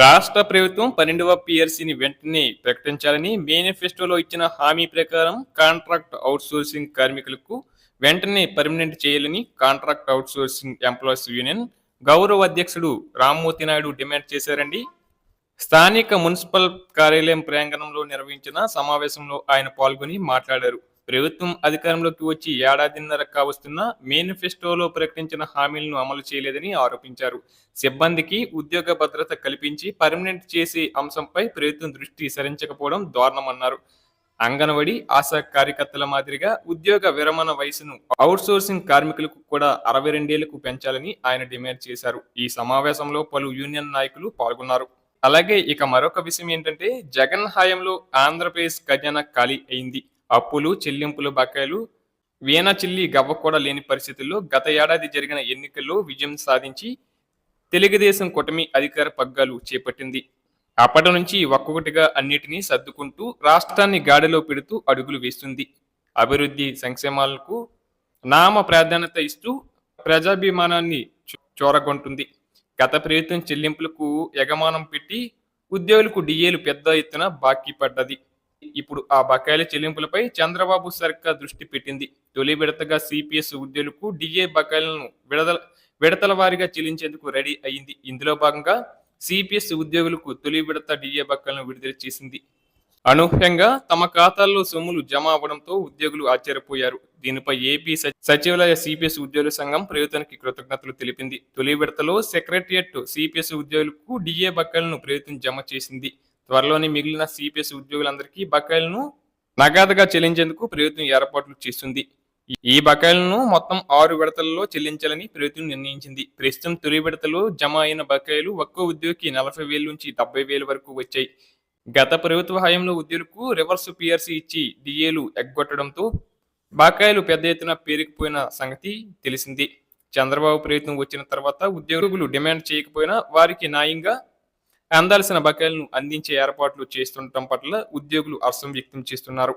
రాష్ట్ర ప్రభుత్వం పన్నెండవ పిఆర్సీని వెంటనే ప్రకటించాలని మేనిఫెస్టోలో ఇచ్చిన హామీ ప్రకారం కాంట్రాక్ట్ అవుట్సోర్సింగ్ కార్మికులకు వెంటనే పర్మనెంట్ చేయాలని కాంట్రాక్ట్ అవుట్సోర్సింగ్ ఎంప్లాయీస్ యూనియన్ గౌరవ అధ్యక్షుడు రామ్మూర్తి నాయుడు డిమాండ్ చేశారండి. స్థానిక మున్సిపల్ కార్యాలయం ప్రాంగణంలో నిర్వహించిన సమావేశంలో ఆయన పాల్గొని మాట్లాడారు. ప్రభుత్వం అధికారంలోకి వచ్చి ఏడాదిన్నర కావస్తున్న మేనిఫెస్టోలో ప్రకటించిన హామీలను అమలు చేయలేదని ఆరోపించారు. సిబ్బందికి ఉద్యోగ భద్రత కల్పించి పర్మనెంట్ చేసే అంశంపై ప్రభుత్వం దృష్టి సరించకపోవడం దారుణమన్నారు. అంగన్వాడీ ఆశా కార్యకర్తల మాదిరిగా ఉద్యోగ విరమణ వయసును అవుట్సోర్సింగ్ కార్మికులకు కూడా అరవై రెండేళ్ళకు పెంచాలని ఆయన డిమాండ్ చేశారు. ఈ సమావేశంలో పలు యూనియన్ నాయకులు పాల్గొన్నారు. అలాగే ఇక మరొక విషయం ఏంటంటే జగన్ హయాంలో ఆంధ్రప్రదేశ్ ఖజానా ఖాళీ అయింది. అప్పులు చెల్లింపులు బకాయిలు. వీణ చిల్లి గవ్వ కూడా లేని పరిస్థితుల్లో గత ఏడాది జరిగిన ఎన్నికల్లో విజయం సాధించి తెలుగుదేశం కూటమి అధికార పగ్గాలు చేపట్టింది. అప్పటి నుంచి ఒక్కొక్కటిగా అన్నిటినీ సర్దుకుంటూ రాష్ట్రాన్ని గాడిలో పెడుతూ అడుగులు వేస్తుంది. అభివృద్ధి సంక్షేమాలకు నామ ప్రాధాన్యత ఇస్తూ ప్రజాభిమానాన్ని చో- చూరగొంటుంది. గత ప్రభుత్వం చెల్లింపులకు ఎగమానం పెట్టి ఉద్యోగులకు డిఏలు పెద్ద ఎత్తున బాకీ పడ్డది. ఇప్పుడు ఆ బకాయిల చెల్లింపులపై చంద్రబాబు సర్కార్ దృష్టి పెట్టింది. తొలి విడతగా సిపిఎస్ ఉద్యోగులకు డిఏ బకాయిలను విడదల విడతల వారీగా చెల్లించేందుకు రెడీ అయింది. ఇందులో భాగంగా సిపిఎస్ ఉద్యోగులకు తొలి విడత డిఏ బకాయిలను విడుదల చేసింది. అనూహ్యంగా తమ ఖాతాల్లో సొమ్ములు జమ అవ్వడంతో ఉద్యోగులు ఆశ్చర్యపోయారు. దీనిపై ఏపీ సచివాలయ సిపిఎస్ ఉద్యోగుల సంఘం ప్రభుత్వానికి కృతజ్ఞతలు తెలిపింది. తొలి విడతలో సెక్రటరియట్ సిపిఎస్ ఉద్యోగులకు డిఏ బకాయిలను ప్రభుత్వం జమ చేసింది. త్వరలోనే మిగిలిన సిపిఎస్ ఉద్యోగులందరికీ బకాయిలను నగదుగా చెల్లించేందుకు ప్రభుత్వం ఏర్పాట్లు చేస్తుంది. ఈ- బకాయిలను మొత్తం ఆరు విడతల్లో చెల్లించాలని ప్రభుత్వం నిర్ణయించింది. ప్రస్తుతం తొలి విడతలో జమ అయిన బకాయిలు ఒక్కో ఉద్యోగికి నలభై వేల నుంచి డెబ్బై వేల వరకు వచ్చాయి. గత ప్రభుత్వ హయాంలో ఉద్యోగులకు రివర్స్ పిఆర్సీ ఇచ్చి డిఏలు ఎగ్గొట్టడంతో బకాయిలు పెద్ద ఎత్తున పేరుకుపోయిన సంగతి తెలిసింది. చంద్రబాబు ప్రభుత్వం వచ్చిన తర్వాత ఉద్యోగులు డిమాండ్ చేయకపోయినా వారికి న్యాయంగా అందాల్సిన బకాయిలను అందించే ఏర్పాట్లు చేస్తుండటం పట్ల ఉద్యోగులు హర్షం వ్యక్తం చేస్తున్నారు.